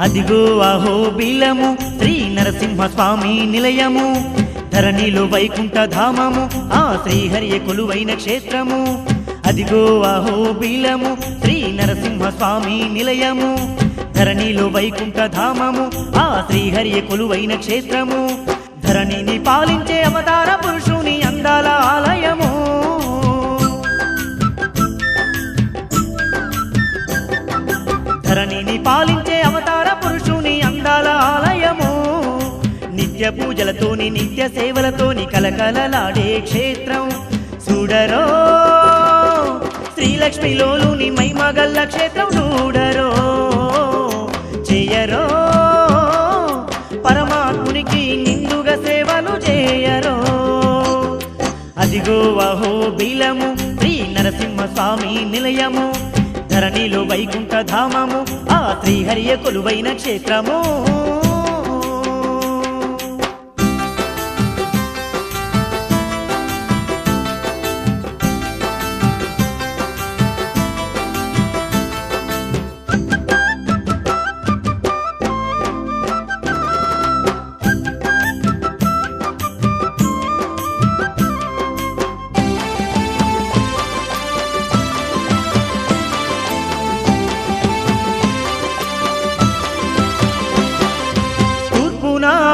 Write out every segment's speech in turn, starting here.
అదిగో అహో బీలము శ్రీ నరసింహ స్వామి నిలయము. ధరణిలో వైకుంఠ ధామము ఆ శ్రీహరియ కొలువైన క్షేత్రము. అదిగో అహో బీలము శ్రీ నరసింహ స్వామి నిలయము. ధరణిలో వైకుంఠ ధామము ఆ శ్రీహరియ కొలువైన క్షేత్రము. ధరణిని పాలించే అవతార పురుషుని అందాల ఆలయము. ధరణిని పాలించే పూజలతోని నిత్య సేవలతోని కలకలలాడే క్షేత్రం. చూడరో శ్రీలక్ష్మిలోని మైమగల్ల క్షేత్రం చూడరో చేయరో పరమాత్మునికి నిందుగా సేవలు చేయరో అదిగో అహో బీలము శ్రీ నరసింహ స్వామి నిలయము. ధరణిలో వైకుంఠ ధామము ఆ శ్రీహరియ కొలువైన క్షేత్రము.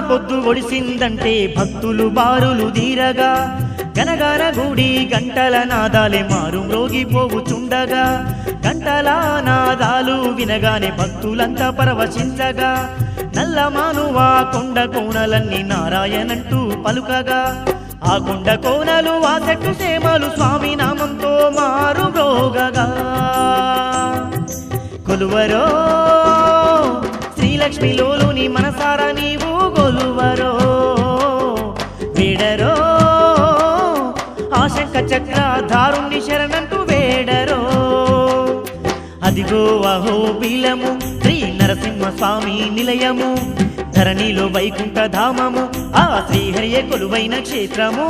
పొద్దు ఒడిసిందంటే భక్తులు బారులు దీరగా గనగాన గుడి గంటల నాదాలే మారు మ్రోగిపోవుచుండగా. గంటల నాదాలు వినగానే భక్తులంతా పరవశించగా. నల్లమానువా కొండ కోణలన్నీ నారాయణంటూ పలుకగా. ఆ కొండ కోణలు ఆ చెట్టు సేమలు స్వామి నామంతో మారు మ్రోగగా. కొలువరో శ్రీలక్ష్మిలోని మనసారా నీవు గొలువరో? వేడరో? ఆశంక చక్ర దారుణ్ణి శరణంటూ వేడరో? అదిగో అహో బీలము శ్రీ నరసింహ స్వామి నిలయము ధరణిలో వైకుంఠ ధామము ఆ శ్రీహరియ కొలువైన క్షేత్రము.